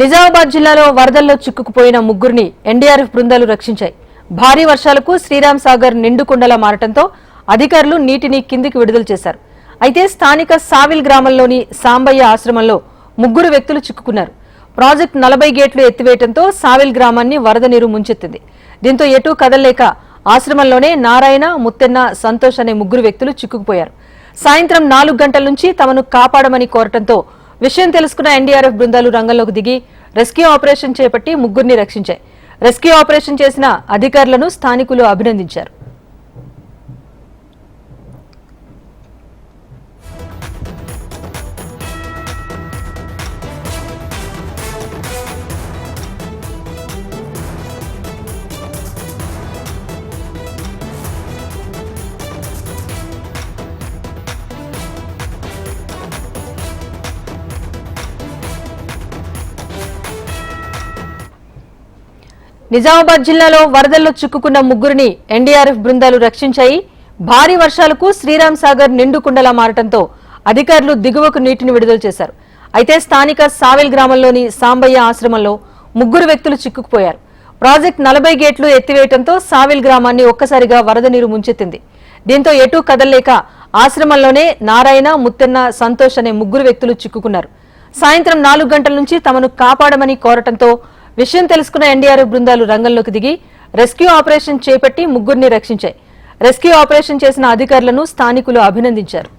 నిజామాబాద్ జిల్లాలో వరదల్లో చిక్కుకుపోయిన ముగ్గురిని ఎన్డీఆర్ఎఫ్ బృందాలు రక్షించాయి. భారీ వర్షాలకు శ్రీరామ్ సాగర్ నిండుకుండలా మారటంతో అధికారులు నీటిని కిందికి విడుదల చేశారు. అయితే స్థానిక సావిల్ గ్రామంలోని సాంబయ్య ఆశ్రమంలో ముగ్గురు వ్యక్తులు చిక్కుకున్నారు. ప్రాజెక్టు నలభై గేట్లు ఎత్తివేయడంతో సావిల్ గ్రామాన్ని వరద నీరు ముంచెత్తింది. దీంతో ఎటూ కదలలేక ఆశ్రమంలోనే నారాయణ ముత్తెన్న సంతోష్ అనే ముగ్గురు వ్యక్తులు చిక్కుకుపోయారు. సాయంత్రం నాలుగు గంటల నుంచి తమను కాపాడమని కోరటంతో విషయం తెలుసుకున్న ఎన్డీఆర్ఎఫ్ బృందాలు రంగంలోకి దిగి రెస్క్యూ ఆపరేషన్ చేపట్టి ముగ్గురిని రక్షించాయి. రెస్క్యూ ఆపరేషన్ చేసిన అధికారులను స్థానికులు అభినందించారు. నిజామాబాద్ జిల్లాలో వరదల్లో చిక్కుకున్న ముగ్గురిని ఎన్డీఆర్ఎఫ్ బృందాలు రక్షించాయి. భారీ వర్షాలకు శ్రీరామ్ సాగర్ నిండుకుండలా మారటంతో అధికారులు దిగువకు నీటిని విడుదల చేశారు. అయితే స్థానిక సావెల్ గ్రామంలోని సాంబయ్య ఆశ్రమంలో ముగ్గురు వ్యక్తులు చిక్కుకుపోయారు. ప్రాజెక్ట్ నలభై గేట్లు ఎత్తివేయడంతో సావిల్ గ్రామాన్ని ఒక్కసారిగా వరద నీరు ముంచెత్తింది. దీంతో ఎటూ కదలలేక ఆశ్రమంలోనే నారాయణ ముత్తెన్న సంతోష్ అనే ముగ్గురు వ్యక్తులు చిక్కుకున్నారు. సాయంత్రం నాలుగు గంటల నుంచి తమను కాపాడమని కోరటంతో విషయం తెలుసుకున్న ఎన్డీఆర్ఎఫ్ బృందాలు రంగంలోకి దిగి రెస్క్యూ ఆపరేషన్ చేపట్టి ముగ్గురిని రక్షించాయి. రెస్క్యూ ఆపరేషన్ చేసిన అధికారులను స్థానికులు అభినందించారు.